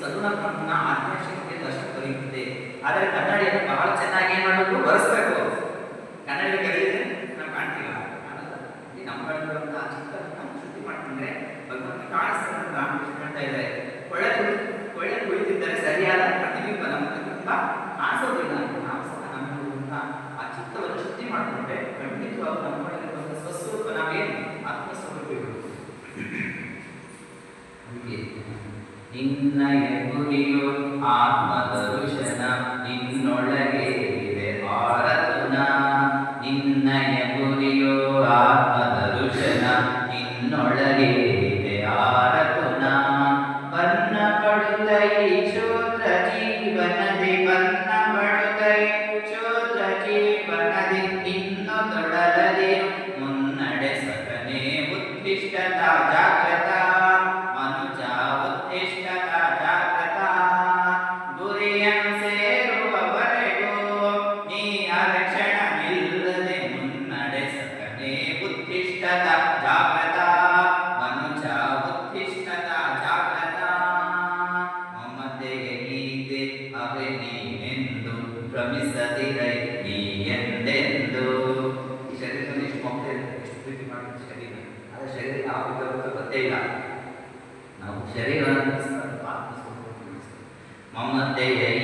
ಸಗುಣ ಬ್ರಹ್ಮನ ಆತ್ಮಶಕ್ತಿಯ ದರ್ಶನ ದೊರೆಯುತ್ತದೆ ಆದರೆ ಕನ್ನಡಿಯನ್ನು ಬಹಳ ಚೆನ್ನಾಗಿ ಏನ್ ಮಾಡಬೇಕು? ಬರೆಸ್ಬೇಕು ಕನ್ನಡಿ ಕಲಿಯಿದ್ರೆ ನಾವು ಕಾಣ್ತೀವ ಕಾಣಲ್ಲ. ಈ ನಮ್ಮಲ್ಲಿರುವಂತಹ ಚಿತ್ರವನ್ನು ಶುದ್ಧಿ ಮಾಡ್ಕೊಂಡ್ರೆ ಭಗವಂತ ಕಾಣಿಸ್ತಾನೆ ಕಾಣ್ತಾ ಇದ್ದಾರೆ ಒಳ್ಳೆ ಒಳ್ಳೆ ಕುಳಿತಿದ್ದರೆ ಸರಿಯಾದ ಪ್ರತಿಬಿಂಬ ನಮ್ಮ ಪ್ರತಿಬಿಂಬ ನಾವು ಸಹ ನಮ್ಮಲ್ಲಿರುವಂತಹ ಆ ಚಿತ್ತವನ್ನು ಶುದ್ಧಿ ಮಾಡಿಕೊಂಡ್ರೆ ಖಂಡಿತವಾಗಿ ನಮ್ಮಲ್ಲಿರುವಂತಹ ಸ್ವಸ್ವರೂಪ ನಾವೇನು? ಆತ್ಮಸ್ವರೂಪ ನಿನ್ನಯ ಗುರಿಯು ಆತ್ಮದರುಶನ ನಿನ್ನೊಳಗೆ ನೀ ಎಂದೆಂದು. ಈ ಶರೀರದಲ್ಲಿ ಎಷ್ಟು ಮಕ್ಕಳು ಎಷ್ಟು ಪ್ರೀತಿ ಮಾಡಿದ ಶರೀರ. ಆದರೆ ಶರೀರ ಯಾವ ಗೊತ್ತೇ ಇಲ್ಲ. ನಾವು ಶರೀರವನ್ನು. ಮಮತೆಯ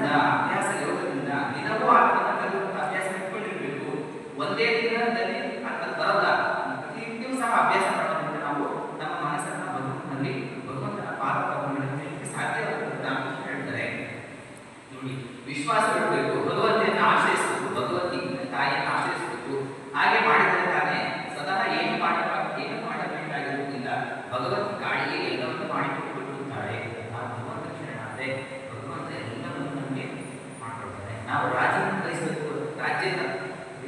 ವಿಶ್ವಾಸ ಇಡಬೇಕು ಭಗವಂತನ ಆಶ್ರಯಿಸಬೇಕು. ಭಗವಂತಿನ ತಾಯಿಯನ್ನು ಆಶ್ರಯಿಸಬೇಕು. ಹಾಗೆ ಮಾಡಿದರೆ ತಾನೇ ಸದಾ ಏನು ಮಾಡ ಏನು ಮಾಡಬೇಕಾಗಿರುವುದಿಲ್ಲ. ಭಗವಂತ ಕಾಡಿಗೆ ಎಲ್ಲವನ್ನು ಮಾಡಿಕೊಟ್ಟಿರುತ್ತಾರೆ ಭಗವಂತ ಕ್ಷಣಾಂತೆ ಭಗವಂತ ಎಲ್ಲವನ್ನು ನಮಗೆ ಮಾಡಿಕೊಡ್ತಾರೆ ನಾವು ರಾಜ್ಯವನ್ನು ಬಯಸಬೇಕು ರಾಜ್ಯದ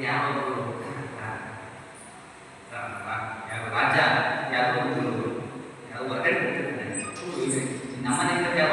ಯಾವ ರಾಜ್ಯ, ಯಾವ ಯಾವ ಹೊರಗಡೆ ನಮ್ಮನೆಯಿಂದ ಯಾವ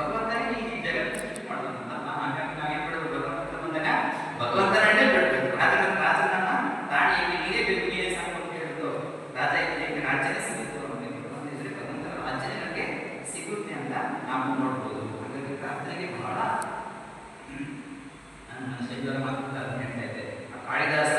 ಭಗವಂತನಿಗೆ ಈ ಜಗತ್ತು ಸೃಷ್ಟಿ ಸಿಗುತ್ತೆ ಅಂತ ನಾವು ನೋಡ್ಬೋದು. ಹಾಗಾಗಿ ಬಹಳ ಶನಿವಾರ ಮಾತು ಹೇಳ್ತಾ ಇದ್ದೆ ಕಾಳಿದಾಸ